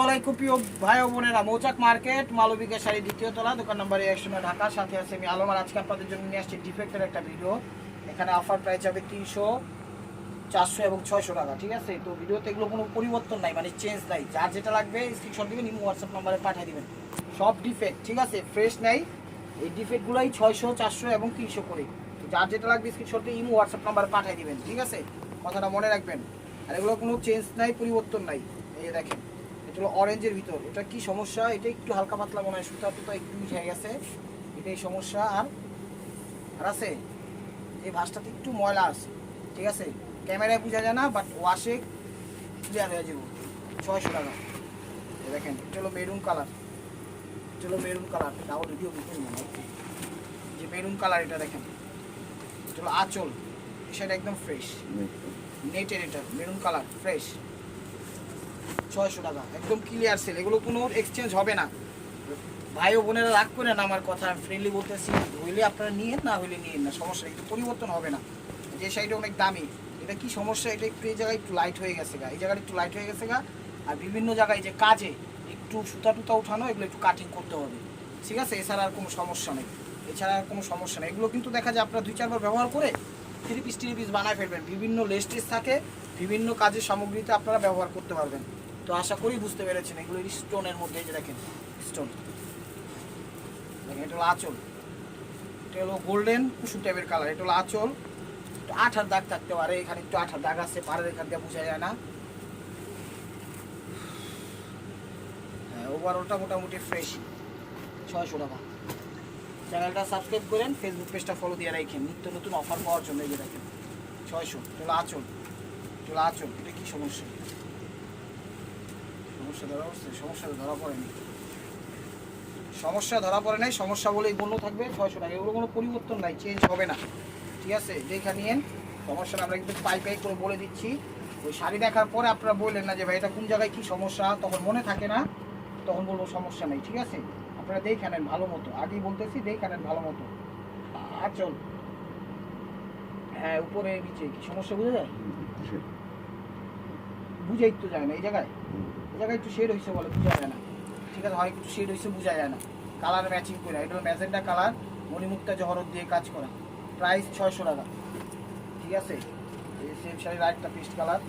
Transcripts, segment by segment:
আসসালামু আলাইকুম ভাই বোনেরা। মৌচাক মার্কেট, মালবিকা শাড়ি দ্বিতীয় তলা, দোকান নম্বর একশো ঢাকার সাথে আছে আমি আলম। আর আজকে আপনাদের জন্য নিয়ে আসছি ডিফেক্টের একটা ভিডিও এখানে অফার প্রাইস হবে তিনশো, চারশো এবং ছয়শো টাকা, ঠিক আছে? তো ভিডিওতে এগুলো কোনো পরিবর্তন নাই মানে চেঞ্জ নাই। যার যেটা লাগবে স্ক্রিনশট দিবেন, ইমো হোয়াটসঅ্যাপ নাম্বারে পাঠিয়ে দেবেন। সব ডিফেক্ট ঠিক আছে? ফ্রেশ নাই। এই ডিফেক্টগুলোই ছয়শো, চারশো এবং তিনশো করে। তো যার যেটা লাগবে স্ক্রিনশট দিয়ে ইমো হোয়াটসঅ্যাপ নাম্বারে পাঠিয়ে দেবেন, ঠিক আছে? কথাটা মনে রাখবেন। আর এগুলো কোনো চেঞ্জ নাই, পরিবর্তন নাই। এই দেখেন। অরেঞ্জের ভিতর। এটা কি সমস্যা? এটা একটু হালকা পাতলা মনে হয় সুতা টুতা একটু উঠে গেছে। এটাই সমস্যা। আর আর আছে এই ভাসটাতে একটু ময়লা আছে ঠিক আছে? ক্যামেরায় বোঝা যায় না বাট ওয়াশে ক্লিয়ার হয়ে যাব। ছয়শো টাকা। দেখেন এটা হলো মেরুন কালার এটা হলো মেরুন কালার ডাবল ভিডিও মনে হয় যে মেরুন কালার এটা দেখেন। এটা হলো আঁচল। সেটা একদম ফ্রেশ নেটের এটা মেরুন কালার ফ্রেশ ছয়শো টাকা। একদম ক্লিয়ার সেল এগুলো কোনো এক্সচেঞ্জ হবে না। ভাই ও বোনেরা রাগ করে না আমার কথা ফ্রেন্ডলি বলতেছি। হইলে আপনারা নিয়েন, না হইলে নিয়েন না, সমস্যা একটু পরিবর্তন হবে না। যে শাড়িটা অনেক দামি, এটা কি সমস্যা? এটা একটু এই জায়গায় একটু লাইট হয়ে গেছে গা। এই জায়গাটা একটু লাইট হয়ে গেছে গা। আর বিভিন্ন জায়গায় যে কাজে একটু সুতা টুতা উঠানো এগুলো একটু কাটিং করতে হবে। ঠিক আছে? এছাড়া আর কোনো সমস্যা নেই। এছাড়া আর কোনো সমস্যা নেই। এগুলো কিন্তু দেখা যায় আপনারা দুই, চারবার ব্যবহার করে থ্রি পিস থ্রি পিস বানায় ফেলবেন। বিভিন্ন লেস্টেজ থাকে। বিভিন্ন কাজের সামগ্রীতে আপনারা ব্যবহার করতে পারবেন। তো আশা করি বুঝতে পেরেছেন, এগুলো স্টোনের মধ্যে এই যে দেখেন, স্টোন। দেখেন, এটা হলো আঁচল। এটা হলো গোল্ডেন কুসুম টাইপের কালার এটা হলো আঁচল। একটু আঠার দাগ থাকতে পারে, এখানে একটু আঠার দাগ আছে, পাড়ের এখান দিয়ে বোঝা যায় না। হ্যাঁ ওভারঅলটা মোটামুটি ফ্রেশ ছয়শো টাকা। চ্যানেলটা সাবস্ক্রাইব করেন ফেসবুক পেজটা ফলো দিয়ে রাখেন। নিত্য নতুন অফার পাওয়ার জন্য এই যে দেখেন, ছয়শো। চলো আঁচল। চলো আঁচল, এটা কি সমস্যা? সমস্যা ধরা পড়ছে সমস্যা ধরা পড়েনি। সমস্যা ধরা পড়ে নাই সমস্যা বলেই বন্য থাকবে ছয়শো টাকা। এগুলো কোনো পরিবর্তন নাই চেঞ্জ হবে না। ঠিক আছে? দেখা নিয়েন সমস্যাটা আমরা কিন্তু পাই পাই করে বলে দিচ্ছি। ওই শাড়ি দেখার পরে আপনারা বললেন না যে ভাই এটা কোন জায়গায় কি সমস্যা? তখন মনে থাকে না তখন বলব সমস্যা নেই ঠিক আছে? আপনারা দেখে নেন ভালো মতো। আগেই বলতেছি দেখে নেন ভালো মতো। আচল হ্যাঁ উপরে নিচে কি সমস্যা বুঝে যায়? বুঝাই তো যায় না এই জায়গায়। জায়গায় একটু শেড হয়েছে বলে বোঝা যায় না। ঠিক আছে, হয় একটু শেড হয়েছে বোঝা যায় না। কালার ম্যাচিং করে এটা হলো ম্যাজেন্টা কালার মণিমুক্তা জহরত দিয়ে কাজ করা। প্রাইস ছয়শো টাকা। ঠিক আছে? এই সেম শাড়ির আরেকটা পেস্ট কালার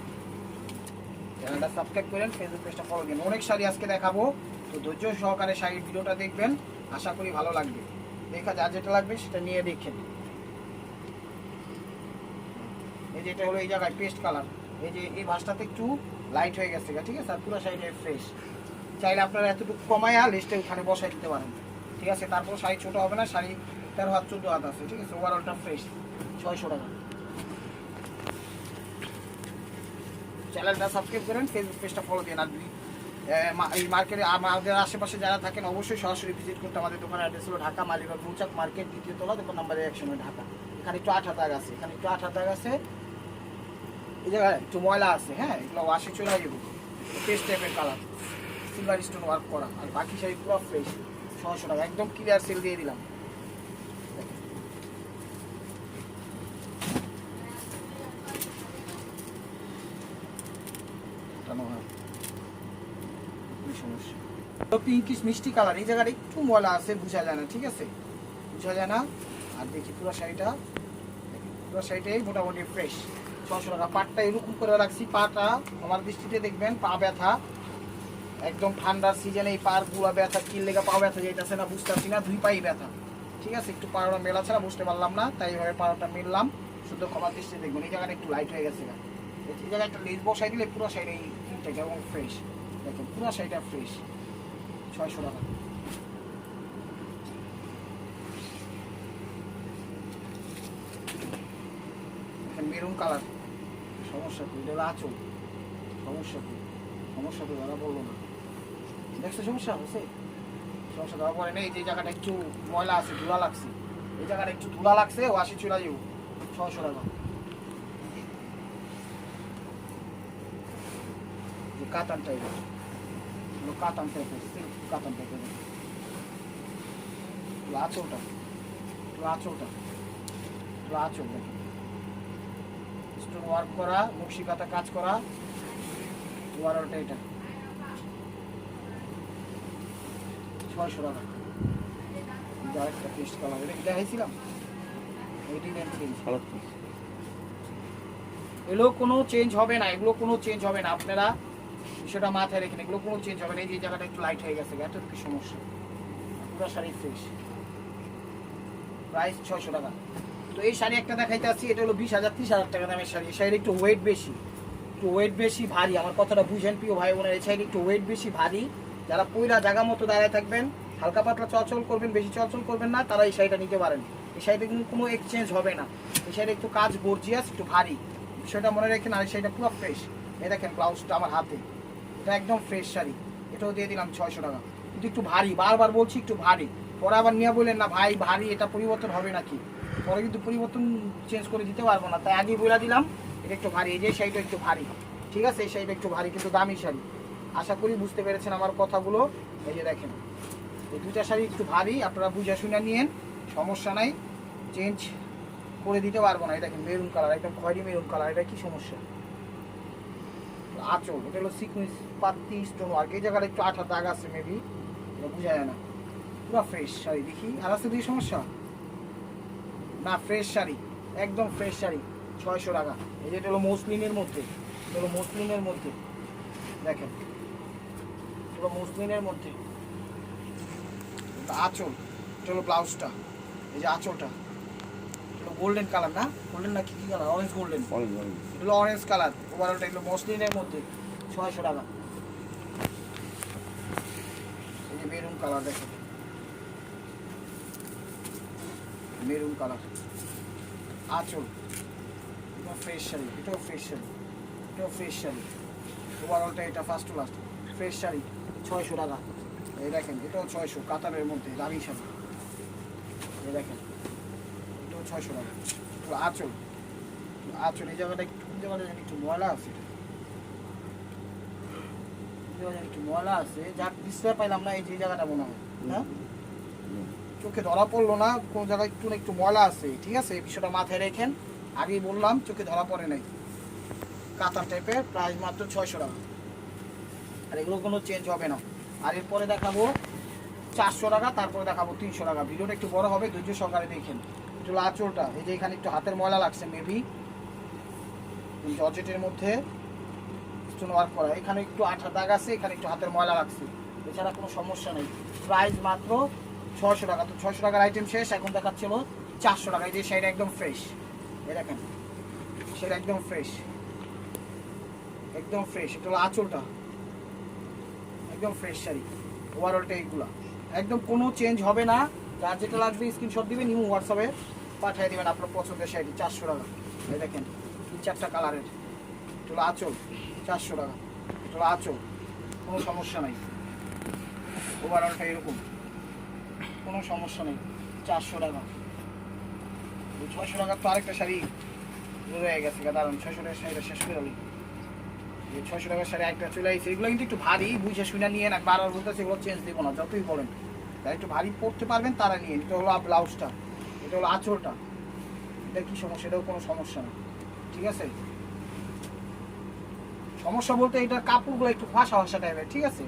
চ্যানেলটা সাবস্ক্রাইব করেন ফেসবুক পেজটা ফলো দিন অনেক শাড়ি আজকে দেখাবো। তো ধৈর্য সহকারে শাড়ির ভিডিওটা দেখবেন। আশা করি ভালো লাগবে। দেখা যা যেটা লাগবে সেটা নিয়ে দেখেন। এই যে এটা হলো এই জায়গায় পেস্ট কালার এই যে এই ভাঁজটাতে একটু লাইট হয়ে গেছে ঠিক আছে? আর পুরো শাড়িটা ফ্রেশ চাইলে আপনারা এতটুকু কমায়া লিস্টে ওখানে বসাই দিতে পারেন। ঠিক আছে? তারপর শাড়ি ছোটো হবে না, শাড়ি তেরো হাত, চোদ্দ হাত আছে, ঠিক আছে? ওভারঅলটা ফ্রেশ ছয়শো টাকা। চ্যানেলটা সাবস্ক্রাইব করেন ফেসবুক পেজটা ফলো দিন আর এই মার্কেটে আমাদের আশেপাশে যারা থাকেন, অবশ্যই সরাসরি ভিজিট করতে আমাদের দোকানের অ্যাড্রেস হলো ঢাকা মালিবাগ মৌচাক মার্কেট, দ্বিতীয় তলা, দোকান নাম্বার একশো নয় ঢাকা। এখানে একটু আঠা দাগ আছে, এখানে একটু আঠা দাগ আছে। এই জায়গায় একটু ময়লা আছে হ্যাঁ এগুলো ওয়াশে চলে যাব। পেস্ট টাইপের কালার সিলভার স্টোন ওয়ার্ক করা। আর বাকি শাড়ি পুরো ফ্রেশ ছশো টাকা। একদম ক্লিয়ার সেল দিয়ে দিলাম। হয়। পিঙ্কিশ মিষ্টি কালার এই জায়গাটা একটু ময়লা আছে, বোঝা যায় না, ঠিক আছে? বোঝা যায় না? আর দেখি পুরো শাড়িটা। পুরো শাড়িটাই মোটামুটি ফ্রেশ ছশো টাকা। পাটটা এরকম করে রাখছি, পাটা, আমার দৃষ্টিতে দেখবেন, পা ব্যথা। একদম ঠান্ডার সিজনে এই পারগুলা ব্যথা কি লেগে পা ব্যথা যেতেছে না, বুঝতে পারছি না, দুই পাই ব্যথা। ঠিক আছে? একটু পাড়া মেলা ছাড়া বুঝতে পারলাম না, তাই এইভাবে পাড়াটা মিললাম। শুধু ক্ষমার দৃষ্টিতে দেখবেন, এই জায়গাটা একটু লাইট হয়ে গেছে গা। এই জায়গায় একটা লেজ বসাই দিলে পুরো সাইড এই ফিটটাকে এবং ফ্রেশ দেখেন, পুরো সাইডটা ফ্রেশ ছয়শো টাকা। মেরুন কালার সমস্যা কি? এটা হলো আঁচল সমস্যা কি? সমস্যা তো ধরা পড়ল না। দেখছ সমস্যা? হচ্ছে? সমস্যা ধরা পড়ে নেই যে জায়গাটা একটু ময়লা আছে, ধুলা লাগছে। এই জায়গাটা একটু ধুলা লাগছে ওয়াশি চলে যাব ছশো টাকা। কাতান টাইপের কাতান টাইপের কাতান টাইপের আঁচলটা আঁচলটা স্টোন ওয়ার্ক করা নকশি কাটা কাজ করা। ওয়ারটা এটা। ছয়শো টাকা। আরেকটা পেস্ট কালার এটা কি দেখাইছিলাম? এইটিন এন্ড চেঞ্জ এগুলো কোনো চেঞ্জ হবে না এগুলো কোনো চেঞ্জ হবে না। আপনারা সেটা মাথায় রেখে এগুলো কোনো চেঞ্জ হবে না। এই যে জায়গাটা একটু লাইট হয়ে গেছে এত কি সমস্যা? পুরো শাড়ি ফ্রেশ প্রাইস ছয়শো টাকা। তো এই শাড়ি একটা দেখাইতে আসছি, এটা হলো বিশ হাজার, ত্রিশ হাজার টাকা দামের শাড়ি। এই শাড়ির একটু ওয়েট বেশি। একটু ওয়েট বেশি ভারী। আমার কথাটা বুঝেন প্রিয় ভাই বোনের, এই শাড়ি একটু ওয়েট বেশি ভারী। যারা পয়লা জায়গা মতো দাঁড়ায় থাকবেন, হালকা পাতলা চলাচল করবেন, বেশি চলাচল করবেন না, তারা এই শাড়িটা নিতে পারেন। এই শাড়িটা কিন্তু কোনো এক্সচেঞ্জ হবে না। এই শাড়ি একটু কাজ গর্জিয়াস একটু ভারী। বিষয়টা মনে রাখেন, আর এই শাড়িটা পুরো ফ্রেশ এই দেখেন ব্লাউজটা আমার হাতে। এটা একদম ফ্রেশ শাড়ি। এটাও দিয়ে দিলাম ছয়শো টাকা। কিন্তু একটু ভারী, বারবার বলছি একটু ভারী। পরে আবার নিয়ে বললেন, না ভাই, ভারী, এটা পরিবর্তন হবে নাকি? পরে কিন্তু পরিবর্তন চেঞ্জ করে দিতে পারব না। তাই আগেই বলে দিলাম, এটা একটু ভারী, এই যে শাড়িটা একটু ভারী। ঠিক আছে? এই শাড়িটা একটু ভারী, কিন্তু দামি শাড়ি। আশা করি বুঝতে পেরেছেন আমার কথাগুলো। এই যে দেখেন, এই দুইটা শাড়ি একটু ভারী, আপনারা বুঝে শুনে নিয়েন, সমস্যা নাই চেঞ্জ করে দিতে পারব না। এই দেখেন মেরুন কালার একদম খয়েরি মেরুন কালার এটা কি সমস্যা? আঁচল, এটা হলো সিকুয়েন্স পাত্তি স্টোন ওয়ার্ক এই জায়গাটা একটু আঠা দাগ আছে মেবি এটা বোঝা যায় না। পুরো ফ্রেশ শাড়ি, দেখি, আর আছে দুই সমস্যা? না ফ্রেশ শাড়ি একদম ফ্রেশ শাড়ি ছয়শো টাকা। এই যে এটা হলো মসলিনের মধ্যে এটা হলো মসলিনের মধ্যে। দেখেন পুরো মসলিনের মধ্যে। আঁচল এটা হলো ব্লাউজটা এই যে আঁচলটা। এটা গোল্ডেন কালার না? গোল্ডেন না কি কি কালার অরেঞ্জ গোল্ডেন এগুলো অরেঞ্জ কালার ওভারঅলটা এগুলো মসলিনের মধ্যে ছয়শো টাকা। এই যে মেরুন কালার দেখেন। Maroon colour. আঁচল এটাও ফ্রেশ শাড়ি, এটাও ফ্রেশ শাড়ি, এটাও ফ্রেশ শাড়ি। ওভারঅলটা এটা first to last fresh sari, ছয়শো টাকা। এই দেখেন, এটাও ছয়শো, কাতারের মধ্যে, দামি শাড়ি। এই দেখেন, এটাও ছয়শো টাকা। তো আঁচল এই জায়গাটা একটু জায়গাটা একটু ময়লা আছে? একটু ময়লা আছে, যাক ডিসপ্লে পাইলাম না, এই যে জায়গাটা মনে হয়। হ্যাঁ? চোখে ধরা পড়ল না, কোনো জায়গায় একটু না একটু ময়লা আছে, ঠিক আছে? এই বিষয়টা মাথায় রেখেন। আগেই বললাম, চোখে ধরা পড়ে নাই। কাতার টাইপের প্রাইস মাত্র ছয়শো টাকা। আর এগুলো কোনো চেঞ্জ হবে না। আর এরপরে দেখাবো চারশো টাকা, তারপরে দেখাবো তিনশো টাকা। ভিডিওটা একটু বড় হবে, ধৈর্য সহকারে দেখেন। একটু হলো আঁচলটা এই যে এখানে একটু হাতের ময়লা লাগছে মেবি জর্জেটের মধ্যে স্টোন ওয়ার্ক করা। এখানে একটু আঠা দাগ আছে, এখানে একটু হাতের ময়লা লাগছে। এছাড়া কোনো সমস্যা নেই। প্রাইস মাত্র ছশো টাকা। তো ছশো টাকার আইটেম শেষ, এখন দেখাচ্ছিল চারশো টাকা। এই যে শাড়িটা একদম ফ্রেশ এই দেখেন সেটা একদম ফ্রেশ একদম ফ্রেশ এটা হলো আঁচলটা। একদম ফ্রেশ শাড়ি। ওভারঅলটা এইগুলা। একদম কোনো চেঞ্জ হবে না। যার যেটা লাগবে স্ক্রিনশট দিবেন নিউ হোয়াটসঅ্যাপে পাঠিয়ে দিবেন আপনার পছন্দের শাড়ি চারশো টাকা। এই দেখেন, তিন চারটা কালারের। এটা হলো আঁচল, চারশো টাকা। এটা হলো আঁচল। কোনো সমস্যা নাই। ওভারঅলটা এরকম। কোনো সমস্যা নেই। চারশো টাকা। ছয়শো টাকার তো আরেকটা শাড়ি রয়ে গেছে দাঁড়ান ছয়শো টাকার শাড়িটা শেষ করে এই ছয়শো টাকার শাড়ি একটা চলে আসছে এগুলো কিন্তু একটু ভারী, বুঝে শুনে নিয়ে না বারবার বলতেছে এগুলো চেঞ্জ দেবো না, যতই বলেন। যারা একটু ভারী পড়তে পারবেন, তারা নিয়ে এটা হলো ব্লাউজটা। এটা হলো আঁচলটা। এটা কি সমস্যা? এটাও কোনো সমস্যা না। ঠিক আছে? সমস্যা বলতে এটার কাপড়গুলো একটু ফাঁসা ফাঁসা টাইপের ঠিক আছে?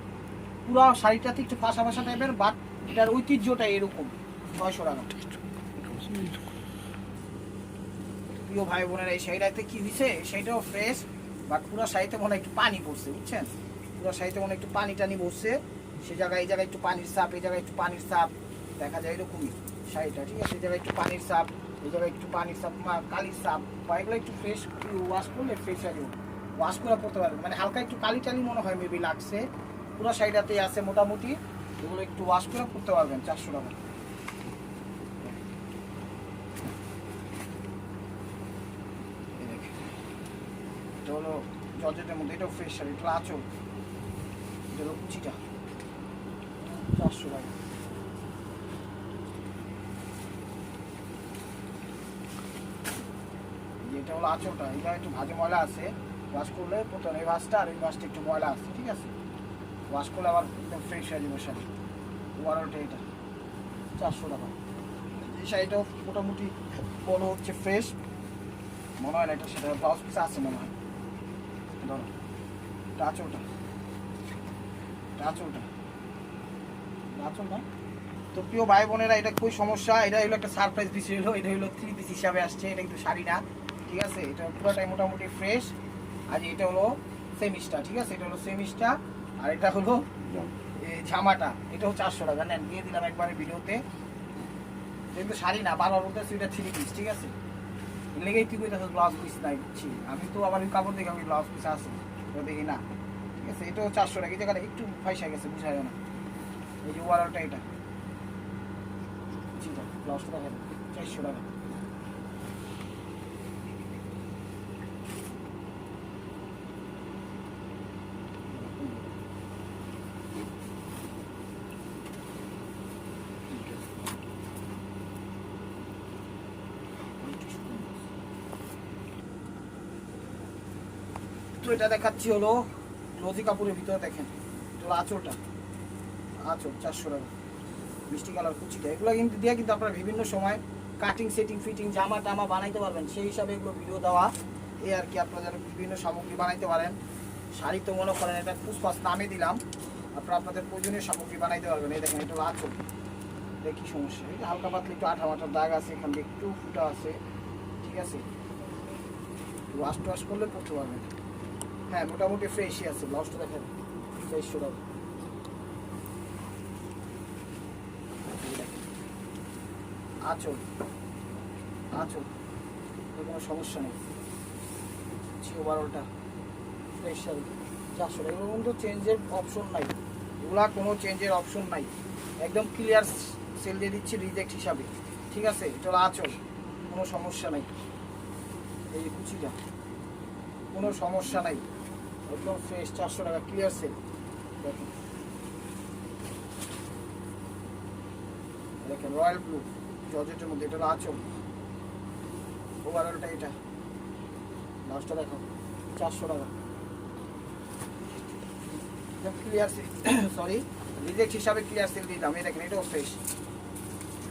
পুরো শাড়িটাতে একটু ফাঁসা ফাঁসা টাইপের বাট এটার ঐতিহ্যটা এরকম, ছয়শো টাকা। প্রিয় ভাই বোনেরা এই শাড়িটাতে কি দিছে? সেইটাও ফ্রেশ বাট পুরো শাড়িতে মনে একটু পানি পড়ছে, বুঝছেন? পুরো শাড়িতে মনে একটু পানি টানি বসছে সে জায়গায়, এই জায়গায় একটু পানির সাপ এই জায়গায় একটু পানির সাপ দেখা যায় এরকমই শাড়িটা, ঠিক আছে? এই জায়গায় একটু পানির সাপ এই জায়গায় একটু পানির সাপ মা- কালির সাপ বা এগুলো একটু ফ্রেশ ওয়াশ করলে ফ্রেশ যাবে ওয়াশ করে পড়তে পারবে মানে হালকা একটু কালি টালি মনে হয় মেবি লাগছে। পুরো শাড়িটাতেই আছে মোটামুটি। এগুলো একটু ওয়াশ করে পড়তে পারবেন, চারশো টাকা। এটা হলো জর্জেটের মধ্যে ফ্রেশ এটা চারশো টাকা। হলো একটু ভাজে ময়লা আছে ওয়াশ করলে প্রথম এই ভাঁজটা আর এই ভাঁজটা একটু ময়লা আছে, ঠিক আছে? ওয়াশ করলে আবার একদম ফ্রেশ হয়ে যাবে শাড়ি। ওভারঅলটা এটা চারশো টাকা। এই শাড়িটাও মোটামুটি বলো হচ্ছে ফ্রেশ মনে হয় না এটা সেটা ব্লাউজ পিস আছে মনে হয়। ধরো। এটা আঁচলটা আচল না তো প্রিয় ভাই বোনেরা, এটা খুবই সমস্যা। এটা হলো একটা সারপ্রাইজ পিস হলো। এটা হলো থ্রি পিস হিসাবে আসছে। এটা কিন্তু শাড়ি না। ঠিক আছে? এটা পুরোটাই মোটামুটি ফ্রেশ আর এটা হলো সেমিস্টা ঠিক আছে? এটা হলো সেমিস্টা আর এটা হলো জামাটা এটা হচ্ছে চারশো টাকা। নেন দিয়ে দিলাম একবারে ভিডিওতে। কিন্তু শাড়ি না বারবার বলতেছি এটা থ্রি পিস ঠিক আছে? লেগেই তুই কইতেছিস ব্লাউজ পিস নাই বুঝছি আমি তো আবার কাপড় দেখে আমি ব্লাউজ পিস আছে দেখি না। ঠিক আছে এটাও চারশো টাকা। এই জায়গাটা একটু ফাইসা গেছে বুঝা যায় না। এই যে ওয়ারালটা এটা। জি না ব্লাউজটা দেখেন চারশো টাকা। এটা দেখাচ্ছি হলো লজি কাপড়ের ভিতরে দেখেন। এটা হলো আঁচলটা। আঁচল, চারশো টাকা। মিষ্টি কালার কুচিটা। এগুলো কিন্তু দিয়ে কিন্তু আপনারা বিভিন্ন সময় কাটিং সেটিং ফিটিং জামা টামা বানাইতে পারবেন। সেই হিসাবে এগুলো ভিডিও দেওয়া। এই আর কি আপনারা যারা বিভিন্ন সামগ্রী বানাইতে পারেন। শাড়ি তো মনে করেন এটা পুষ্পাস নামে দিলাম। আপনারা আপনাদের প্রয়োজনীয় সামগ্রী বানাইতে পারবেন। এই দেখেন, এটা আঁচল। দেখি সমস্যা? যে হালকা পাতলা একটু আঠা মাঠার দাগ আছে, এখান দিয়ে একটু ফুটা আছে। ঠিক আছে? ওয়াশ টোয়াশ করলে পড়তে পারবেন। হ্যাঁ মোটামুটি ফ্রেশই আছে ব্লাউজটা দেখেন ফ্রেশ শুরু আচল আচল কোনো সমস্যা নেই। বারোটা ফ্রেশ চারশো টাকা এগুলোর মধ্যে চেঞ্জের অপশন নাই। এগুলা কোনো চেঞ্জের অপশন নাই। একদম ক্লিয়ার সেল দিয়ে দিচ্ছি রিজেক্ট হিসাবে। ঠিক আছে? এটা আচল। কোনো সমস্যা নাই। এই কুচিটা। কোনো সমস্যা নাই। একদম ফ্রেশ চারশো টাকা ক্লিয়ার সেল দেখেন। দেখেন রয়্যাল ব্লু জর্জেটের মধ্যে, এটা আচল। ওভারঅলটা এটা। লাস্টটা দেখো, চারশো টাকা। ক্লিয়ার সেল সরি রিজেক্ট হিসাবে ক্লিয়ার সেল দিতাম এই দেখেন, এটাও ফ্রেশ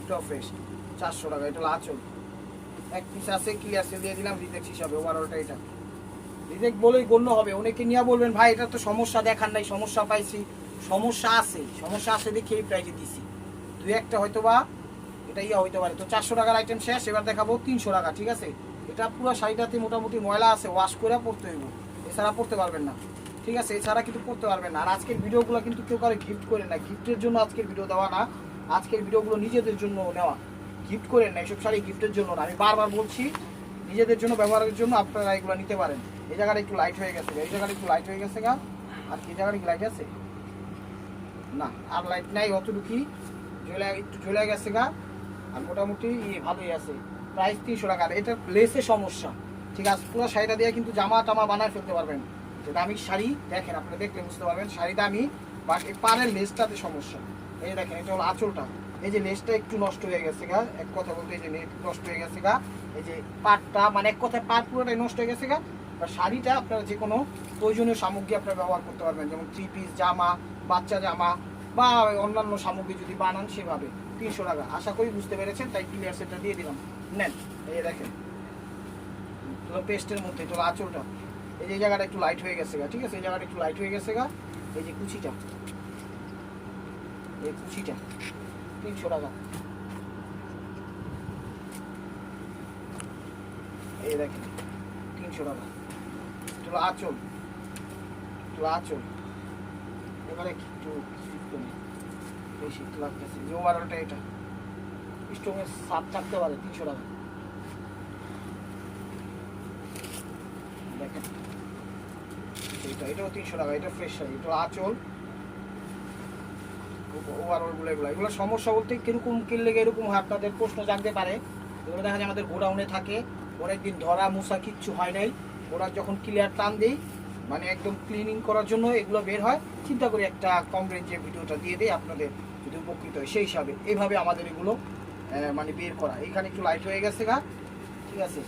এটাও ফ্রেশ চারশো টাকা, এটা আচল। এক পিস আছে ক্লিয়ার সেল দিয়ে দিলাম রিজেক্ট হিসাবে ওভারঅলটা এটা। রিজেক্ট বলেই গণ্য হবে। অনেকে নিয়ে বলবেন, ভাই, এটা তো সমস্যা দেখার নাই, সমস্যা পাইছি। সমস্যা আছে সমস্যা আছে দেখে এই প্রাইজে দিছি। দুই একটা হয়তো বা এটা ইয়া হইতে পারে। তো চারশো টাকার আইটেম শেষ, এবার দেখাবো তিনশো টাকা, ঠিক আছে? এটা পুরো শাড়িটাতে মোটামুটি ময়লা আছে ওয়াশ করে পরতে হইব। এছাড়া পড়তে পারবেন না, ঠিক আছে? এছাড়া কিন্তু পড়তে পারবেন না। আর আজকের ভিডিওগুলো কিন্তু কেউ কারও গিফট করে না গিফটের জন্য আজকের ভিডিও দেওয়া না। আজকের ভিডিওগুলো নিজেদের জন্য নেওয়া। গিফট করে না, এসব শাড়ি গিফটের জন্য না। আমি বারবার বলছি, নিজেদের জন্য, ব্যবহারের জন্য আপনারা এগুলো নিতে পারেন। এই জায়গাটা একটু লাইট হয়ে গেছে এই জায়গাটা একটু লাইট হয়ে গেছে গা। আর কি জায়গাটা কি লাইট আছে? না, আর লাইট নাই অতটুকুই। জ্বলে, একটু জ্বলে গেছে গা, আর মোটামুটি ভালোই আছে। প্রাইস তিনশো টাকা এটা লেসে সমস্যা। ঠিক আছে, পুরো শাড়িটা দিয়ে কিন্তু জামা টামা বানায় ফেলতে পারবেন। যে দামি শাড়ি, দেখেন আপনি দেখলে বুঝতে পারবেন শাড়ি দামি বাট এই পাড়ের লেসটাতে সমস্যা। এই যে দেখেন, এটা হলো আঁচলটা। এই যে লেসটা একটু নষ্ট হয়ে গেছে গা, এক কথা বলতে এই যে নষ্ট হয়ে গেছে গা, এই যে পাটটা মানে এক কথায় পাট পুরোটাই নষ্ট হয়ে গেছে গা আর শাড়িটা আপনারা যে কোনো প্রয়োজনীয় সামগ্রী আপনারা ব্যবহার করতে পারবেন, যেমন থ্রি পিস জামা, বাচ্চা জামা বা অন্যান্য সামগ্রী যদি বানান সেভাবে, তিনশো টাকা। আশা করি বুঝতে পেরেছেন, তাই ক্লিয়ার সেটটা দিয়ে দিলাম। নেন, এই দেখেন পেস্টের মধ্যে হলো আঁচলটা। এই যে জায়গাটা একটু লাইট হয়ে গেছে গা, ঠিক আছে? এই জায়গাটা একটু লাইট হয়ে গেছে গা, এই যে কুচিটা, এই কুচিটা, তিনশো টাকা। এই দেখেন, তিনশো টাকা। হলো আঁচল হলো আঁচল। এবারে একটু শীত কমে। বেশি লাগতেছে। যে ওভারঅলটা এটা। স্টোনের সাপ থাকতে পারে তিনশো টাকা। দেখেন। এটা, এটাও তিনশো টাকা। এটা ফ্রেশ শাড়ি এটা আঁচল। ওভারঅলগুলো এগুলো। এগুলো সমস্যা বলতে কীরকম কিনলে এরকম হয় আপনাদের প্রশ্ন জানতে পারে। এগুলো দেখা যায় আমাদের গোডাউনে থাকে। অনেকদিন ধরা মুসা কিচ্ছু হয় নাই। ওরা যখন ক্লিয়ার টান দেই মানে একদম ক্লিনিং করার জন্য এগুলো বের হয়, চিন্তা করি একটা কম রেঞ্জের ভিডিওটা দিয়ে দেয় আপনাদের যদি উপকৃত হয়, সেই হিসাবে। এইভাবে আমাদের এগুলো মানে বের করা। এখানে একটু লাইট হয়ে গেছে গা, ঠিক আছে?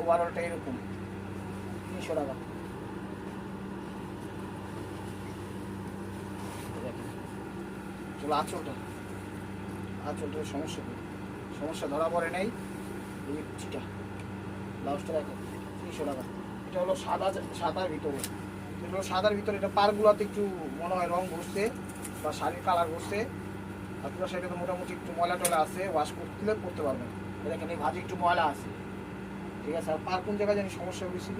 ওভারঅলটা এরকম। তিনশো টাকা। চলো আঁচলটা। আঁচলটা সমস্যা? সমস্যা ধরা পড়ে নাই। এই যে ব্লাউজটা দেখো, তিনশো টাকা। এটা হলো সাদা সাদার ভিতরে। এটা হলো সাদার ভিতরে, এটা পারগুলোতে একটু মনে হয় রং বসছে বা শাড়ির কালার বসছে আর পুরো শাড়িটা তো মোটামুটি একটু ময়লা টয়লা আছে ওয়াশ করতে পড়তে পারবেন এই ভাজি একটু ময়লা আছে। ঠিক আছে, আর পার কোন জায়গায় জানি সমস্যা বেশি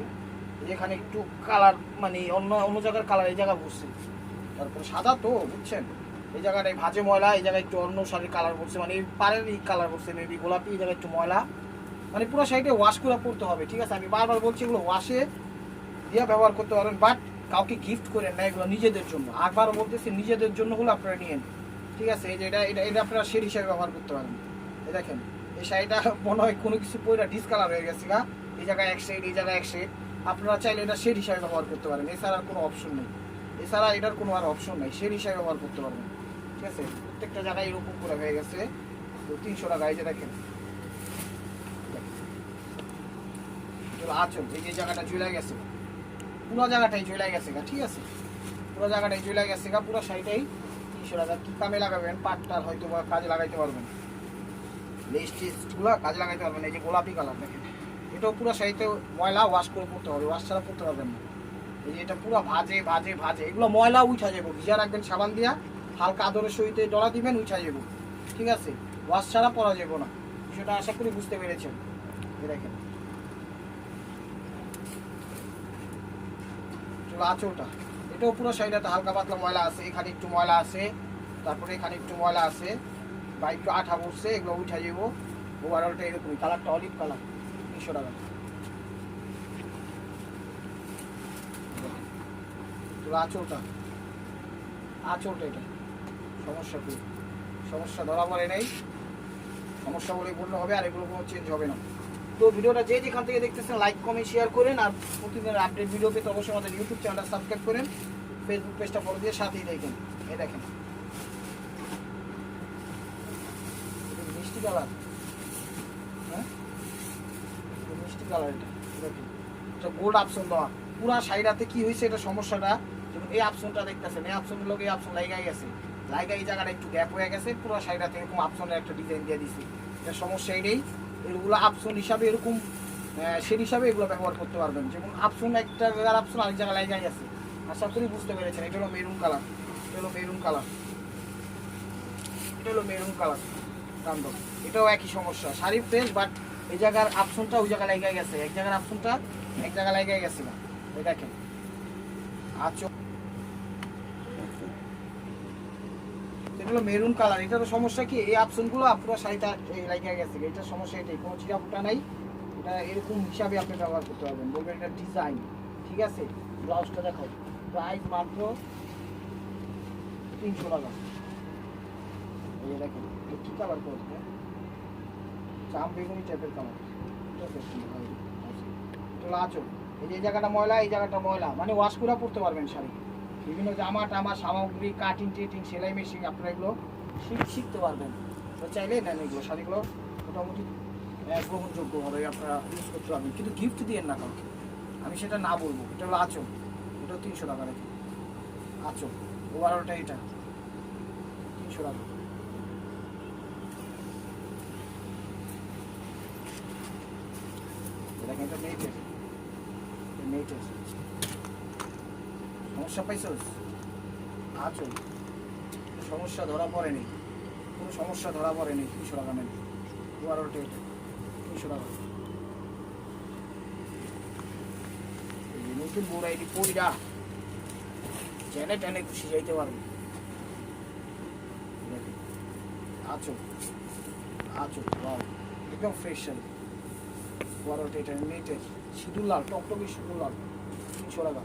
এখানে একটু কালার মানে অন্য অন্য জায়গার কালার এই জায়গা বুঝছে তারপরে সাদা তো, বুঝছেন? এই জায়গাটায় ভাজে ময়লা, এই জায়গায় একটু অন্য শাড়ির কালার পড়ছে মানে এই পাড়ের কালার পড়ছে মেবি গোলাপি, এই জায়গায় একটু ময়লা। মানে পুরো শাড়িটা ওয়াশ করে পড়তে হবে, ঠিক আছে? আমি বারবার বলছি এগুলো ওয়াশে দিয়ে ব্যবহার করতে পারবেন বাট কাউকে গিফট করেন না, এগুলো নিজেদের জন্য। আবার বলতেছি, নিজেদের জন্য হলো আপনারা নিয়েন ঠিক আছে? এই যে এটা এটা এটা আপনারা শেড হিসাবে ব্যবহার করতে পারেন। এই দেখেন, এই শাড়িটা মনে হয় কোনো কিছু পরে ডিসকালার হয়ে গেছে গা। এই জায়গায় এক শেড এই জায়গায় এক শেড আপনারা চাইলে এটা শেড হিসাবে ব্যবহার করতে পারেন। এছাড়া আর কোনো অপশন নেই। এছাড়া এটার কোনো আর অপশন নেই। শেড হিসাবে ব্যবহার করতে পারবেন, ঠিক আছে? প্রত্যেকটা জায়গায় এরকম করে হয়ে গেছে। তো তিনশো টাকা, এই যে দেখেন। আচল এই যে জায়গাটা ঝুলে গেছে, পুরো জায়গাটাই ঝুলে গেছে গা, ঠিক আছে? পুরো জায়গাটাই ঝুলে গেছে গা, পুরো সাইডটাই তিনশো টাকা কি কামে লাগাবেন পাটটার হয়তো বা কাজে লাগাইতে পারবেন। লেস টেস্টগুলো কাজে লাগাইতে পারবেন, এই যে গোলাপি কালার দেখেন। এটাও পুরো সাইডে ময়লা ওয়াশ করে পড়তে হবে ওয়াশ ছাড়া পড়তে পারবেন না। এই যে এটা পুরো ভাজে ভাজে ভাজে, এগুলো ময়লা উঠা যাব। ভিজা রাখবেন সাবান দিয়া, হালকা আদরের সহিতে ডলা দিবেন, উঠা যাব। ঠিক আছে? ওয়াশ ছাড়া পরা যাব না। বিষয়টা আশা করি বুঝতে পেরেছেন। দেখেন। আঁচলটা। এটাও পুরো সাইডটাতে হালকা পাতলা ময়লা আছে, এখানে একটু ময়লা আছে, তারপরে এখানে একটু ময়লা আছে, বা একটু আঠা বসছে, এগুলো উঠা যাব ওভারঅলটা এরকমই, কালারটা অলিভ কালার তিনশো টাকা। চলো আঁচলটা আঁচলটা এটা, সমস্যা কি? সমস্যা ধরা পড়ে নেই, সমস্যা বলেই বললে হবে, আর এগুলো কোনো চেঞ্জ হবে না। তো ভিডিওটা যে যেখান থেকে দেখতেছেন লাইক কমেন্ট শেয়ার করেন আর প্রতিদিনের আপডেট ভিডিও পেতে অবশ্যই আমাদের ইউটিউব চ্যানেলটা সাবস্ক্রাইব করেন ফেসবুক পেজটা ফলো দিয়ে সাথেই দেখেন। এই দেখেন। মিষ্টি কালার হ্যাঁ? মিষ্টি কালার এটা। কি? এটা গোল্ড অপশন দেওয়া। পুরা সাইডাতে কি হয়েছে এটা সমস্যাটা? এই অপশনটা দেখতেছেন, এই অপশনের লোক এই অপশন লাগাই গেছে। লাইগা এই জায়গাটা একটু গ্যাপ হয়ে গেছে, পুরো সাইডাতে এরকম অপশনের একটা ডিজাইন দিয়ে দিছি। এটা সমস্যা এটাই। এগুলো আপসন হিসাবে এরকম সেট হিসাবে এগুলো ব্যবহার করতে পারবেন। যেমন আপসন একটা জায়গার আপসন আরেক জায়গায় লাগাই আছে। আশা করি বুঝতে পেরেছেন, এটা হলো মেরুন কালার এটা হলো মেরুন কালার এটা হলো মেরুন কালার এটাও একই সমস্যা শাড়ি ফ্রেশ বাট এই জায়গার আপসনটা ওই জায়গায় লাগাই গেছে। এক জায়গার আপসনটা এক জায়গায় লাগাই গেছে না। দেখেন। আচ্ছা। এটা হলো মেরুন কালার। এটার সমস্যা কি? এই অপশনগুলো পুরো শাড়িটা লাগিয়ে গেছে। এটার সমস্যা এটাই। কোনো চিরা ফুটা নাই। এটা এরকম হিসাবে আপনি ব্যবহার করতে পারবেন। বলবেন এটা ডিজাইন ঠিক আছে? ব্লাউজটা দেখো। প্রাইস মাত্র তিনশো টাকা। এই দেখেন, এটা কী কালার করছে চাম বেগুনি টাইপের কালার এটা আঁচল এই যে জায়গাটা ময়লা, এই জায়গাটা ময়লা। মানে ওয়াশ করে পড়তে পারবেন শাড়ি। বিভিন্ন জামা টামা সামগ্রী কাটিং টিটিং সেলাই মেশিন আপনারা এগুলো শিখ- শিখতে পারবেন। তো চাইলে নেন এগুলো, শাড়িগুলো মোটামুটি গ্রহণযোগ্যভাবে আপনারা ইউজ করতে পারবেন। কিন্তু গিফট দিয়েন না কাউকে। আমি সেটা না বলব। এটা হলো আচল। এটা তিনশো টাকা রেখে। আচল। ওভারঅলটা এটা। তিনশো টাকা। এটা নেটের নেটের সমস্যা পাইছস? আচল সমস্যা ধরা পড়েনি। কোনো সমস্যা ধরা পড়েনি তিনশো টাকা নেন বারোটা এটা তিনশো টাকা নতুন বউরা এটি পইরা টেনে টেনে খুশি যাইতে পারবে। দেখেন, আচল একদম ফ্রেশ শাড়ি। বারোটা এটা নেটের। সিঁদুর লাল টকটকে সিঁদুর লাল। তিনশো টাকা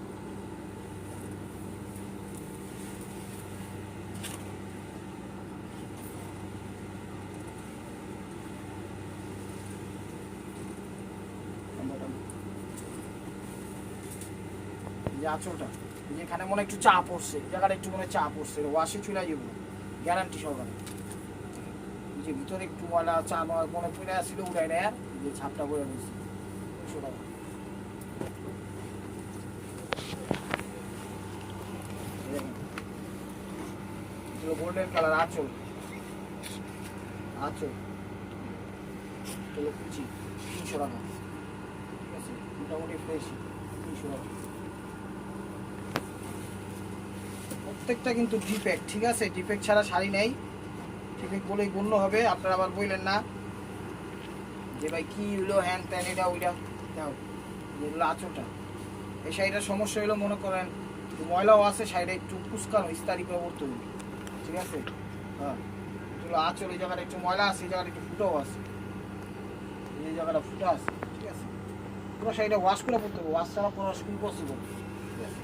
যে আঁচলটা যেখানে মনে একটু চা পড়ছে জায়গাটা একটু মনে চা পড়ছে ওয়াশে চলে যাব গ্যারান্টি সহকারে। যে ভিতরে একটু ময়লা, চা মনে পড়ে আসছিল উড়াই নেয় যে ছাপটা করে রয়েছে গোল্ডেন কালার আঁচল। আঁচল। চলো কুচি, তিনশো টাকা। ঠিক আছে? মোটামুটি ফ্রেশ তিনশো টাকা। প্রত্যেকটা কিন্তু ডিফেক্ট ঠিক আছে? ডিফেক্ট ছাড়া শাড়ি নেই। ডিফেক্ট বলেই গণ্য হবে, আপনারা আবার বললেন না। যে ভাই কি হলো, হ্যান ত্যান, এটা, ওইটা? দাও যেগুলো আঁচলটা। এই শাড়িটার সমস্যা হলো, মনে করেন ময়লাও আছে, শাড়িটা একটু কুচকানো, ইস্তারি করে পড়তে হবে ঠিক আছে? হ্যাঁ এগুলো আঁচল, এই জায়গাটা একটু ময়লা আছে, এই জায়গাটা একটু ফুটাও আছে। এই জায়গাটা ফুটো আছে, ঠিক আছে? পুরো শাড়িটা ওয়াশ করে পড়তে হবে ওয়াশ ছাড়া পরা ইম্পসিবল ঠিক আছে?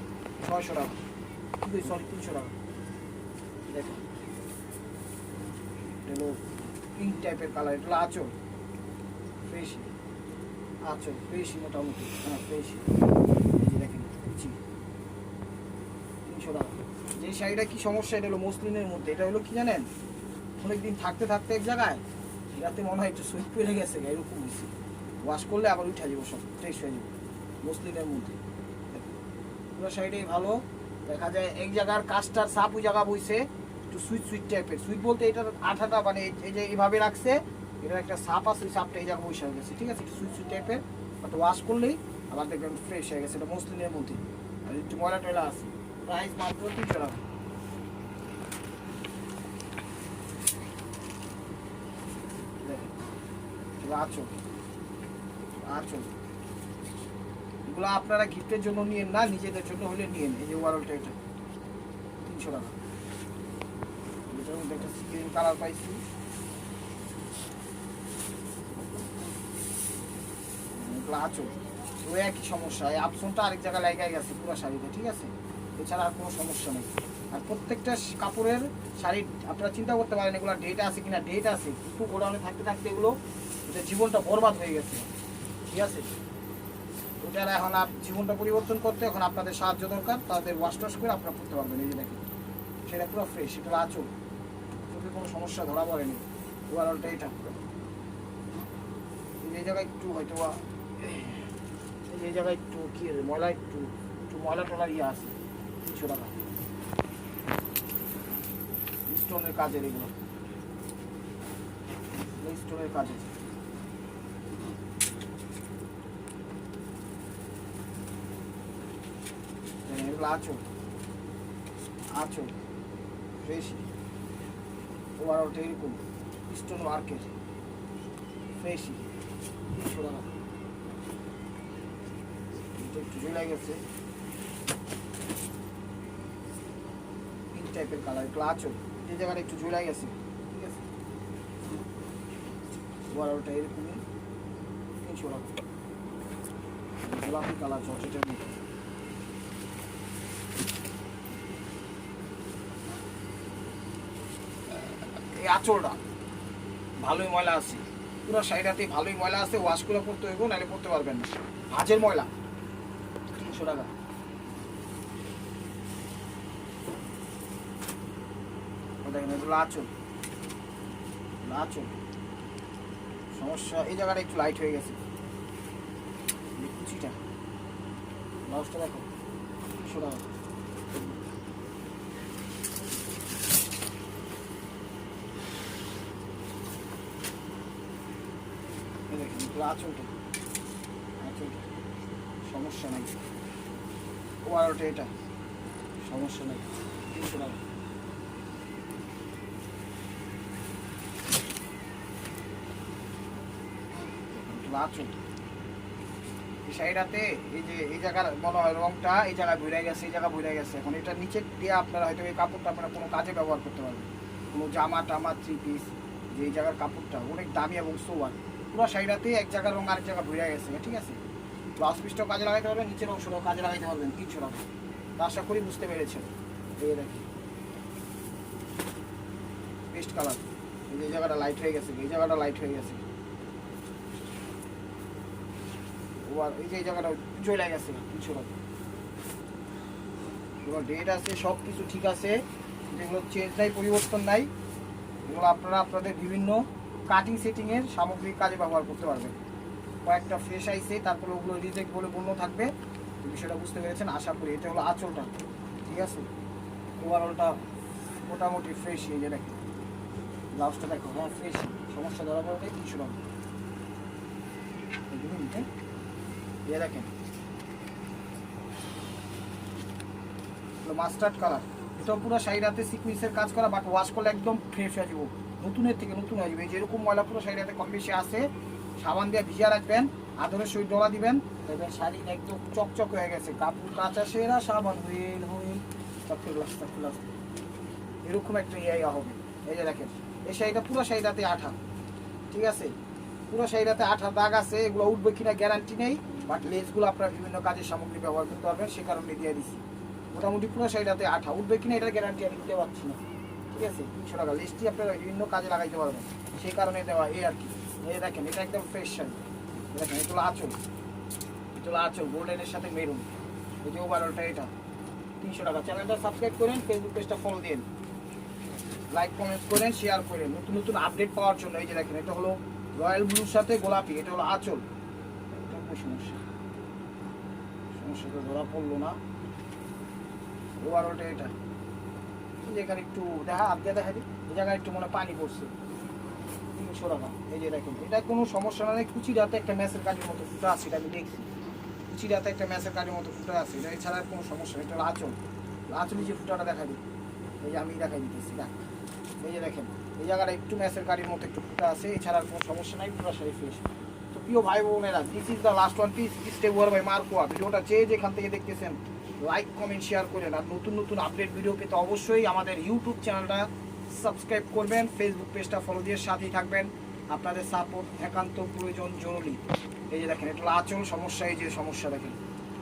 ছয়শো টাকা। সরি তিনশো টাকা। হলো পিঙ্ক টাইপের কালার এটা হলো আঁচল। ফ্রেশ। আঁচল, ফ্রেশ মোটামুটি। হ্যাঁ ফ্রেশ। দেখেন তিনশো টাকা। যে শাড়িটা কি সমস্যা, এটা হলো মসলিনের মধ্যে। এটা হলো কি জানেন? অনেকদিন থাকতে থাকতে এক জায়গায় রাতে মনে হয় একটু সুইট পড়ে গেছে এরকম হয়েছে। ওয়াশ করলে আবার উঠে যাব, সব ফ্রেশ হয়ে যাবে। মসলিনের মধ্যে। পুরো শাড়িটাই ভালো। দেখা যায় এক জায়গার কাজটার সাপ ওই জায়গা বইছে, একটু সুইট সুইট টাইপের। সুইট বলতে এটার আঠাটা মানে এই- যে এইভাবে রাখছে, এটার একটা সাপ আছে, ওই সাপটা এই জায়গা বসে হয়ে গেছে, ঠিক আছে? একটু সুইট সুইট টাইপের বাট ওয়াশ করলেই আবার দেখবেন ফ্রেশ হয়ে গেছে, এটা মসলিনের মধ্যে। আর একটু ময়লা টয়লা আছে প্রাইস মাত্র তিনশো টাকা। আঁচল আঁচল। এগুলো আপনারা গিফটের জন্য নিয়েন না, নিজেদের জন্য হলে নিয়েন। এই যে ওভারঅলটা এটা, তিনশো টাকা। কালার পাইছি। আঁচল। ওই একই সমস্যা, এই আপসনটা আরেক জায়গায় লাগাই গেছে পুরো শাড়িতে, ঠিক আছে? এছাড়া আর কোনো সমস্যা নেই। আর প্রত্যেকটা কাপড়ের শাড়ি আপনারা চিন্তা করতে পারেন এগুলো ডেট আছে কিনা ডেট আছে একটু গোডাউনে থাকতে থাকতে এগুলো এটা জীবনটা বরবাদ হয়ে গেছে। ঠিক আছে? ওটার এখন জীবনটা পরিবর্তন করতে এখন আপনাদের সাহায্য দরকার, তাদের ওয়াশ টাশ করে আপনারা করতে পারবেন। এই যে দেখেন, সেটা পুরো ফ্রেশ এটা আচল। চোখে কোনো সমস্যা ধরা পড়েনি। ওভারঅলটা এটা। এই জায়গায় একটু হয়তো এই জায়গায় একটু কি ময়লা একটু একটু ময়লা টলা ইয়ে আছে তিনশো টাকা। স্টোনের কাজের এগুলো। স্টোনের কাজের দেখেন, এগুলো আঁচল আঁচল ফ্রেশ ওভারঅলটা এরকম। স্টোন মার্কেট ফ্রেশই তিনশো টাকা এটা একটু ঝুলে গেছে। পিঙ্ক টাইপের কালার এগুলো আঁচল যে জায়গাটা একটু ঝুলে গেছে। ঠিক আছে? ওভারঅলটা এরকমই। তিনশো টাকা গোলাপি কালার চটেটার মধ্যে এই আঁচলটা। ভালোই ময়লা আছে। পুরো শাড়িটাতে ভালোই ময়লা আছে ওয়াশ করে পড়তে হইব, নাহলে পড়তে পারবেন না। ভাজের ময়লা। তিনশো টাকা। দেখেন, এগুলো আঁচল। আঁচল। সমস্যা, এই জায়গাটা একটু লাইট হয়ে গেছে। কুচিটা। ব্লাউজটা দেখো টাকা এই দেখেন এগুলো আঁচলটা। আঁচলটা। সমস্যা নাই। ওয়ারোটা এটা। সমস্যা নাই। এই যে এই জায়গার হয় এই গেছে এই গেছে। এখন এটা দিয়ে আপনারা হয়তো এই কাপড়টা আপনারা কোনো কাজে ব্যবহার করতে কোনো জামা টামা যে এই জায়গার কাপড়টা, অনেক দামি এবং সোয়ার। পুরো শাড়িটাতে এক জায়গার রং আরেক জায়গা ভরে গেছে, ঠিক আছে? ব্লাউজ পিসটাও কাজে লাগাইতে পারবেন নিচের অংশটাও কাজে লাগাইতে পারবেন, তিনশো টাকা। আশা করি বুঝতে পেরেছেন। এই দেখি পেস্ট কালার। এই জায়গাটা লাইট হয়ে গেছে, এই জায়গাটা লাইট হয়ে গেছে। আর এই যে জায়গাটা চলে গেছে টাকা। এগুলো ডেট আছে সব কিছু ঠিক আছে। যেগুলো পরিবর্তন এগুলো আপনারা, আপনাদের বিভিন্ন কাটিং সেটিংয়ের সামগ্রিক কাজে ব্যবহার করতে পারবেন। কয়েকটা ফ্রেশ আইসে তারপরে ওগুলো রিজেক্ট বলে বন্য থাকবে। বিষয়টা বুঝতে পেরেছেন, আশা করি এটা হলো আঁচলটা, ঠিক আছে? ওভারঅলটা মোটামুটি ফ্রেশ এই যে দেখো ব্লাউজটা দেখো হ্যাঁ ফ্রেশ সমস্যা ধরা পড়বে, কিছু না। এই দেখুন? দেখেন। মাস্টার্ড কালার এটা পুরো শাড়িটাতে সিকুয়েন্সের কাজ করা বাট ওয়াশ করলে একদম ফ্রেশ হয়ে যাব নতুনের থেকে নতুন যাবে যেরকম ময়লা পুরো শাড়িটাতে কম বেশি আছে, সাবান দিয়ে ভিজা রাখবেন, আদরের সহিত ডলা দিবেন। দেখবেন শাড়ি একদম চকচক হয়ে গেছে, কাপড় কাঁচা সেরা সাবান। হুইল হুইল আস্তাগফিরুল্লাহ। এরকম একটা ইয়া হবে। এই যে দেখেন, এই শাড়িটা পুরো শাড়িটাতে আঠা। ঠিক আছে? পুরো শাড়িটাতে আঠা দাগ আছে, এগুলো উঠবে কিনা গ্যারান্টি নেই বাট লেসগুলো আপনারা বিভিন্ন কাজের সামগ্রী ব্যবহার করতে পারবেন, সে কারণে দিয়ে দিচ্ছি মোটামুটি পুরো শাড়িটাতে আঠা। উঠবে কিনা এটার গ্যারান্টি আমি দিতে পারছি না। ঠিক আছে? তিনশো টাকা। লেসটি আপনারা বিভিন্ন কাজে লাগাইতে পারবেন। সেই কারণে দেওয়া এই আর কি। এই দেখেন, এটা একদম ফ্রেশ শাড়ি। দেখেন এটা হলো আঁচল। এটা হলো আঁচল গোল্ডেনের সাথে মেরুন এই যে ওভারঅলটা এটা। তিনশো টাকা। চ্যানেলটা সাবস্ক্রাইব করেন ফেসবুক পেজটা ফলো দিন লাইক কমেন্ট করেন শেয়ার করেন। নতুন নতুন আপডেট পাওয়ার জন্য। এই যে দেখেন, এটা হলো রয়্যাল ব্লুর সাথে গোলাপি। এটা হলো আঁচল। এটা সমস্যা। সমস্যা তো ধরা পড়ল না। ওভারঅলটা এটা। এই এখানে একটু দেখা আগে দেখা দিই। এই জায়গায় একটু মনে পানি পড়ছে। টাকা এই যে দেখেন, এটা কোনো সমস্যা না কুচি রাতে একটা ম্যাচের কাজের মতো ফুটা আছে, এটা আমি দেখছি। কুচি রাতে একটা ম্যাচের কাজের মতো ফুটা আছে, এটা এছাড়া কোনো সমস্যা এটা আঁচল। আঁচলে যে ফুটাটা দেখা দিই, এই যে আমি দেখাই দিতেছি, দেখ। এই যে দেখেন, এই জায়গাটা একটু ম্যাচের গাড়ির মতো একটু ফুটা আছে, এছাড়া কোনো সমস্যা নাই, পুরো শাড়ি ফ্রেশ। তো প্রিয় ভাই বোনেরা this is the last one piece stay war by মার্কোয়া ভিডিওটা যে যেখান থেকে দেখতেছেন লাইক কমেন্ট শেয়ার করেন। আর নতুন নতুন আপডেট ভিডিও পেতে অবশ্যই আমাদের ইউটিউব চ্যানেলটা সাবস্ক্রাইব করবেন। ফেসবুক পেজটা ফলো দিয়ে সাথেই থাকবেন। আপনাদের সাপোর্ট একান্ত প্রয়োজন, জরুরি। এই যে দেখেন, এটা আচল সমস্যা, এই যে সমস্যা দেখেন।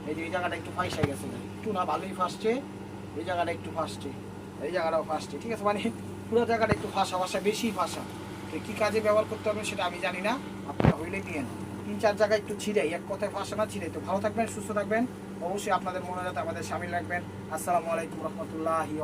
এই যে এই জায়গাটা একটু ফাঁসা গেছে একটু না ভালোই ফাঁসছে এই জায়গাটা একটু ফাঁসছে এই জায়গাটাও ফাঁসছে ঠিক আছে মানে পুরো জায়গাটা একটু ফাঁসা ফাঁসা, বেশি ফাঁসা। তো কী কাজে ব্যবহার করতে হবে সেটা আমি জানি না। আপনারা হইলে দিয়েন তিন চার জায়গায় একটু ছিঁড়াই, এক কথায় ফাঁসা না ছিঁড়ে তো ভালো থাকবেন, সুস্থ থাকবেন। অবশ্যই আপনাদের মনে যাতে আমাদের সামিল রাখবেন। আসসালামু আলাইকুম রহমতুল্লাহি